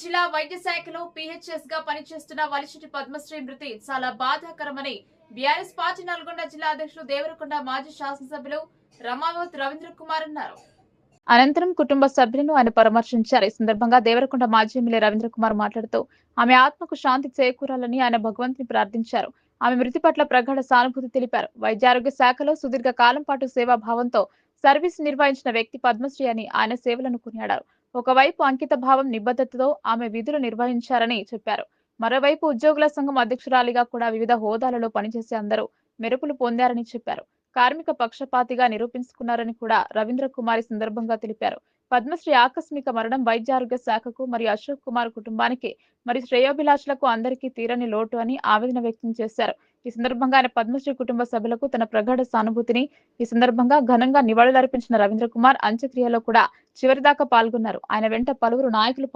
జిల్లా వైద్య శాఖలో పిహెచ్ఎస్గా పనిచేస్తున్న వలిచిటి పద్మశ్రీ మృతి చాలా బాధాకరమని బీఆర్ఎస్ పార్టీ నల్గొండ జిల్లా అధ్యక్షులు దేవరకొండ మాజీ శాసనసభ్యులు రమావత్ రవీంద్ర కుమార్ అన్నారు. అనంతరం కుటుంబ సభ్యులను ఆయన పరామర్శించారు. ఈ సందర్భంగా దేవరకొండ మాజీ ఎమ్మెల్యే రవీంద్ర కుమార్ మాట్లాడుతూ ఆమె ఆత్మకు శాంతి చేకూరాలని ఆయన భగవంతుని ప్రార్థించారు. ఆమె మృతి పట్ల ప్రగాఢ సానుభూతి తెలిపారు. వైద్యారోగ్య శాఖలో సుదీర్ఘ కాలం పాటు సేవాభావంతో సర్వీస్ నిర్వహించిన వ్యక్తి పద్మశ్రీ అని ఆయన సేవలను కొనియాడారు. ఒకవైపు అంకిత భావం నిబద్ధతతో ఆమె విధులు నిర్వహించారని చెప్పారు. మరోవైపు ఉద్యోగుల సంఘం అధ్యక్షురాలిగా కూడా వివిధ హోదాలలో పనిచేసే అందరూ మెరుపులు పొందారని చెప్పారు. కార్మిక పక్షపాతిగా నిరూపించుకున్నారని కూడా రవీంద్ర కుమారి సందర్భంగా తెలిపారు. పద్మశ్రీ ఆకస్మిక మరణం వైద్య ఆరోగ్య శాఖకు మరియు అశోక్ కుమార్ కుటుంబానికి మరియు శ్రేయోభిలాషులకు అందరికీ తీరని లోటు అని ఆవేదన వ్యక్తం చేశారు. ఈ సందర్భంగా ఆయన పద్మశ్రీ కుటుంబ సభ్యులకు తన ప్రగాఢ సానుభూతిని ఈ సందర్భంగా ఘనంగా నివాళులర్పించిన రవీంద్ర కుమార్ అంత్యక్రియలో కూడా చివరిదాకా పాల్గొన్నారు. ఆయన వెంట పలువురు నాయకులు